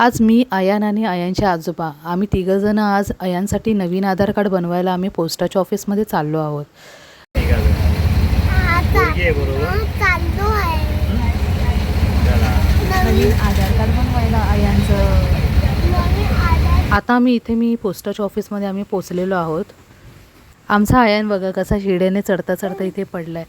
आज मी अयान आणि अयानचे आजोबा. आम्ही तिघंजणं आज अयानसाठी नवीन आधार कार्ड बनवायला आम्ही पोस्टाच्या ऑफिसमध्ये चाललो आहोत. आहे आहे. नवीन आधार कार्ड बनवायला आता आम्ही इथे मी पोस्टाच्या ऑफिसमध्ये आम्ही पोचलेलो आहोत. आमचा आयान बघा कसा शिड्याने चढता चढता इथे पडलाय. ऐ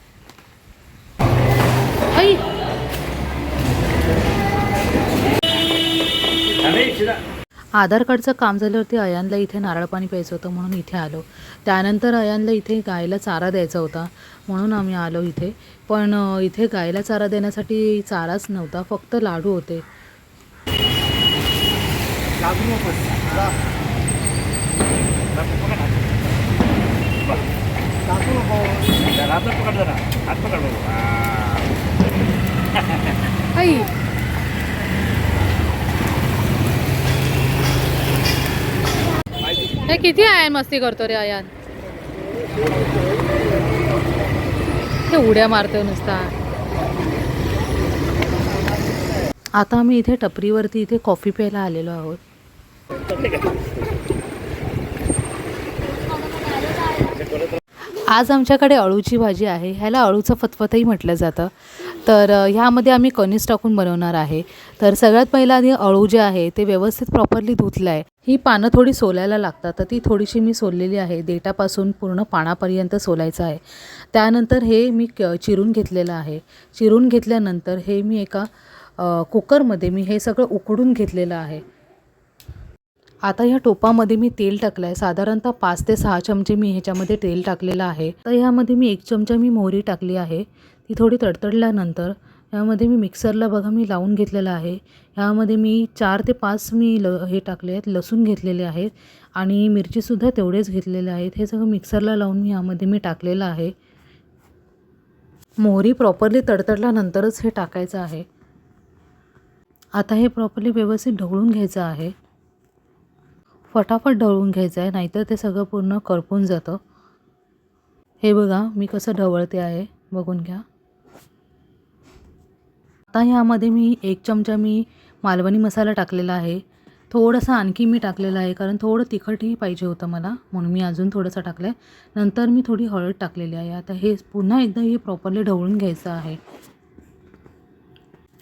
आधार कार्डचं काम झाल्यावरती अयानला इथे नारळ पाणी प्यायचं होतं म्हणून इथे आलो. त्यानंतर अयानला इथे गायला चारा द्यायचा होता म्हणून आम्ही आलो इथे. पण इथे गायला चारा देण्यासाठी चाराच नव्हता फक्त लाडू होते लागू नको लागू नको हात पकड जरा हात पकड बघू हा. आई हे किती आयान मस्ती करतो रे आयान? हे उड्या मारतोय नुसता. आता आम्ही इथे टपरीवरती इथे कॉफी प्यायला आलेलो आहोत. आज आमच्याकडे अळूची भाजी आहे. ह्याला अळूचं फतफतही म्हटलं जातं. तर ह्यामध्ये आम्ही कणीस टाकून बनवणार आहे. तर सगळ्यात पहिला आधी अळू जे आहे ते व्यवस्थित प्रॉपरली धुतलं आहे ही पानं थोडी सोलायला लागतात. तर ती थोडीशी मी सोललेली आहे. देठापासून पूर्ण पानापर्यंत सोलायचं आहे. त्यानंतर हे मी क चिरून घेतलेलं आहे. चिरून घेतल्यानंतर हे मी एका कुकरमध्ये मी हे सगळं उकडून घेतलेलं आहे. आता ह्या टोपामध्ये मी तेल टाकलं आहे साधारणतः पाच ते सहा चमचे मी ह्याच्यामध्ये तेल टाकलेलं आहे. तर ह्यामध्ये मी एक चमचा मी मोहरी टाकली आहे. ती थोडी तडतडल्यानंतर यामध्ये मी मिक्सरला बघा मी लावून घेतलेलं आहे. ह्यामध्ये मी चार ते पाच मी ल हे टाकले आहेत लसूण घेतलेले आहेत आणि मिरचीसुद्धा तेवढेच घेतलेले आहेत. हे सगळं मिक्सरला लावून मी यामध्ये मी टाकलेलं आहे. मोहरी प्रॉपरली तडतडल्यानंतरच हे टाकायचं आहे. आता हे प्रॉपरली व्यवस्थित ढवळून घ्यायचं आहे. फटाफट ढवळून घ्यायचं आहे नाहीतर ते सगळं पूर्ण करपून जातं. हे बघा मी कसं ढवळते आहे बघून घ्या. आता ह्यामध्ये मी एक चमचा मी मालवणी मसाला टाकलेला आहे. थोडंसं आणखी मी टाकलेलं आहे कारण थोडं तिखटही पाहिजे होतं मला म्हणून मी अजून थोडंसं टाकलं आहे नंतर मी थोडी हळद टाकलेली आहे. आता हे पुन्हा एकदा हे प्रॉपरली ढवळून घ्यायचं आहे.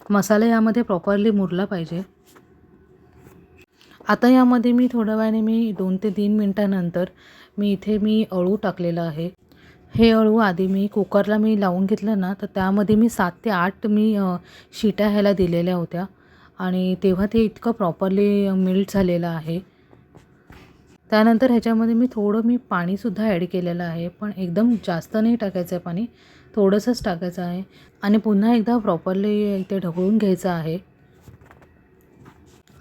मसाला यामध्ये प्रॉपरली मुरला पाहिजे. आता यामध्ये मी थोड्या वेळाने मी दोन ते तीन मिनटानंतर मी इथे मी अळू टाकलेलं आहे. हे अळू आधी मी कुकरला मी लावून घेतलं ना तर त्यामध्ये मी सात ते आठ मी शिट्या ह्याला दिलेल्या होत्या. आणि तेव्हा ते इतकं प्रॉपरली मिल्ट झालेलं आहे. त्यानंतर ह्याच्यामध्ये मी थोडं मी पाणीसुद्धा ॲड केलेलं आहे पण एकदम जास्त नाही टाकायचं आहे पाणी थोडंसंच टाकायचं आहे. आणि पुन्हा एकदा प्रॉपरली इथे ढवळून घ्यायचं आहे.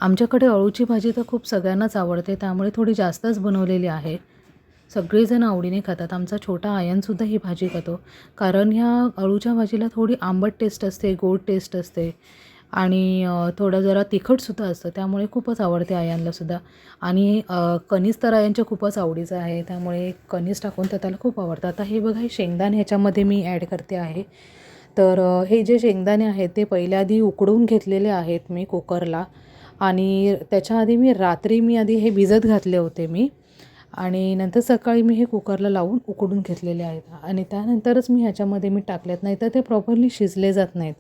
आमच्याकडे अळूची भाजी तर खूप सगळ्यांनाच आवडते त्यामुळे थोडी जास्तच बनवलेली आहे. सगळेजण आवडीने खातात. आमचा छोटा आयनसुद्धा ही भाजी खातो. कारण ह्या अळूच्या भाजीला थोडी आंबट टेस्ट असते गोड टेस्ट असते. आणि थोडं जरा तिखटसुद्धा असतं. त्यामुळे खूपच आवडते आयनलासुद्धा आणि कणीस तर आयांच्या खूपच आवडीचं आहे. त्यामुळे कणीस टाकून तर त्याला खूप आवडतं. आता हे बघा हे शेंगदाणे ह्याच्यामध्ये मी ॲड करते आहे. तर हे जे शेंगदाणे आहेत ते पहिल्या आधी उकडून घेतलेले आहेत मी कुकरला आणि त्याच्या आधी मी रात्री मी आधी हे भिजत घातले होते मी. आणि नंतर सकाळी मी हे कुकरला लावून उकडून घेतलेले आहेत. आणि त्यानंतरच मी ह्याच्यामध्ये मी टाकलेत नाही तर ते प्रॉपरली शिजले जात नाहीत.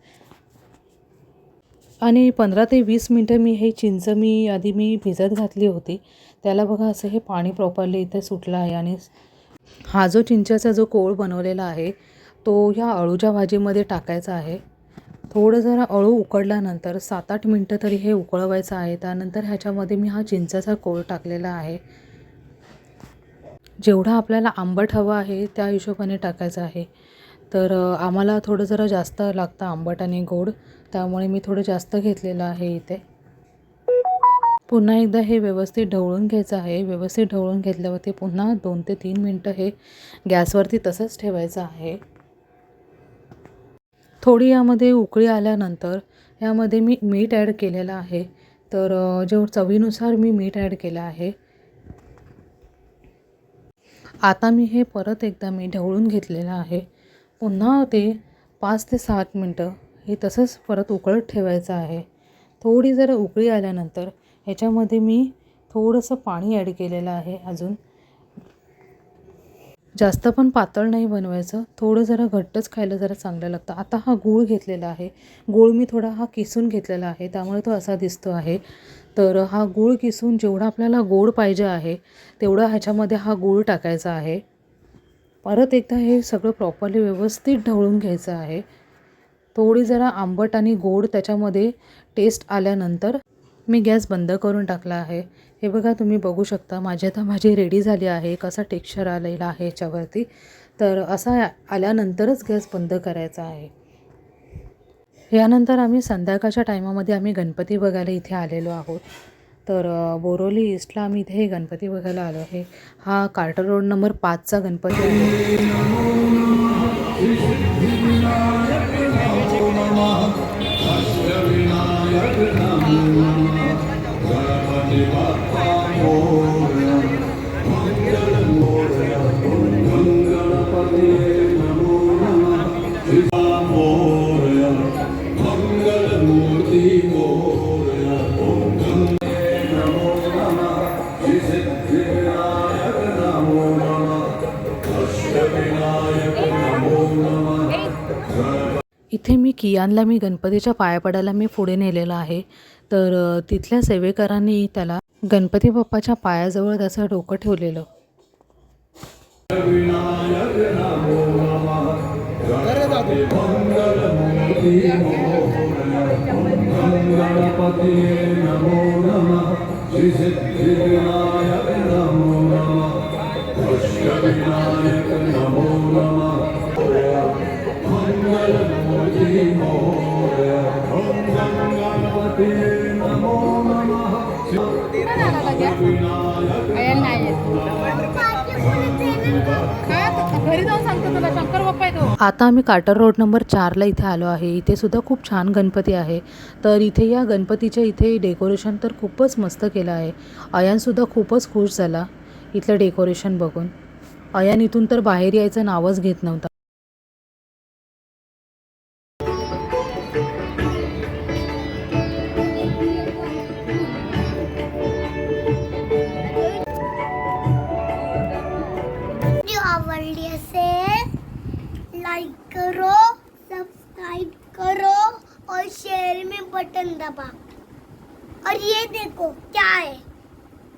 आणि पंधरा ते वीस मिनटं मी हे चिंच मी आधी मी भिजत घातली होती. त्याला बघा असं हे पाणी प्रॉपरली इथे सुटलं आहे आणि हा जो चिंचेचा जो कोळ बनवलेला आहे तो ह्या अळूच्या भाजीमध्ये टाकायचा आहे. थोडं जरा अळू उकडल्यानंतर सात आठ मिनटं तरी हे उकळवायचं आहे. त्यानंतर ह्याच्यामध्ये मी हा चिंचाचा कोळ टाकलेला आहे. जेवढा आपल्याला आंबट हवं आहे त्या हिशोबाने टाकायचं आहे. तर आम्हाला थोडं जरा जास्त लागतं आंबट आणि गोड त्यामुळे मी थोडं जास्त घेतलेलं आहे इथे. पुन्हा एकदा हे व्यवस्थित ढवळून घ्यायचं आहे. व्यवस्थित ढवळून घेतल्यावरती पुन्हा दोन ते तीन मिनटं हे गॅसवरती तसंच ठेवायचं आहे. थोडी यामध्ये उकळी आल्यानंतर यामध्ये मी मीठ ॲड केलेलं आहे. तर जेव्हा जेव चवीनुसार मी मीठ ॲड केलं आहे. आता मी हे परत एकदा मी ढवळून घेतलेलं आहे. पुन्हा ते पाच ते सात मिनटं हे तसंच परत उकळत ठेवायचं आहे. थोडी जरा उकळी आल्यानंतर ह्याच्यामध्ये मी थोडंसं पाणी ॲड केलेलं आहे अजून. जास्त पण पातळ नाही बनवायचं. थोडं जरा घट्टच खायला जरा चांगलं लागतं. आता हा गूळ घेतलेला आहे. गूळ मी थोडा हा किसून घेतलेला आहे. त्यामुळे तो असा दिसतो आहे. तर हा गूळ किसून जेवढा आपल्याला गोड पाहिजे आहे तेवढा ह्याच्यामध्ये हा गूळ टाकायचा आहे. परत एकदा हे सगळं प्रॉपरली व्यवस्थित ढवळून घ्यायचं आहे. थोडी जरा आंबट आणि गोड त्याच्यामध्ये टेस्ट आल्यानंतर मी गॅस बंद करून टाकला आहे. हे बघा तुम्ही बघू शकता माझी आता भाजी रेडी झाली आहे कसा टेक्स्चर आलेला आहे याच्यावरती तर असा आल्यानंतरच गॅस बंद करायचा आहे. यानंतर आम्ही संध्याकाळच्या टायमामध्ये आम्ही गणपती बघायला इथे आलेलो आहोत. तर बोरोली ईस्टला आम्ही इथे हे गणपती बघायला आलो आहे. हा कार्टर रोड नंबर पाचचा गणपती आहे. इथे मी गणपतीच्या पाया पडायला मी पुढे नेलेलं आहे. तर तिथल्या सेवेकरांनी त्याला गणपती बाप्पाच्या पायाजवळ त्याचं डोकं ठेवलेलं. आता? आम्ही काटर रोड नंबर चारला इथे आलो आहे. इथे सुद्धा खूप छान गणपती आहे. तर इथे या गणपतीच्या इथे डेकोरेशन तर खूपच मस्त केलं आहे. अयानसुद्धा खूपच खुश झाला. इथलं डेकोरेशन बघून. अयान इथून तर बाहेर यायचं नावच घेत नव्हता. दबा और ये देखो क्या है?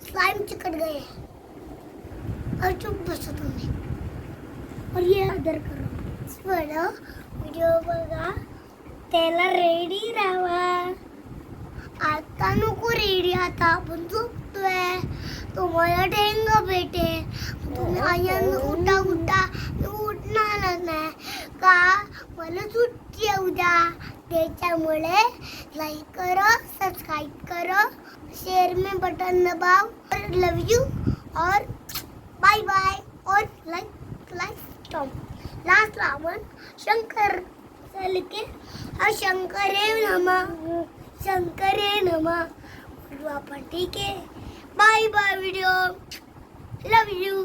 स्लाइम चिकट गए हैं। और चुप बसो तुम्हें और ये अदर करो। बरं व्हिडिओ बघा त्याला रेडी राहा। आता नको रेडी आता। आपण झोपतोय तुम्हाला ठेंग भेटे तुम्ही आयन उठा उठा। मी उठणारच नाही का? मला सुट्टी उद्या त्याच्यामुळे लाईक करो सब्सक्राइब करो शेयर में बटन दबाओ, और लव यू और बाय बाय और like like stop last Ravan Shankar चल के और शंकरे नमा शंकरे नमा ठीक आहे bye bye video love you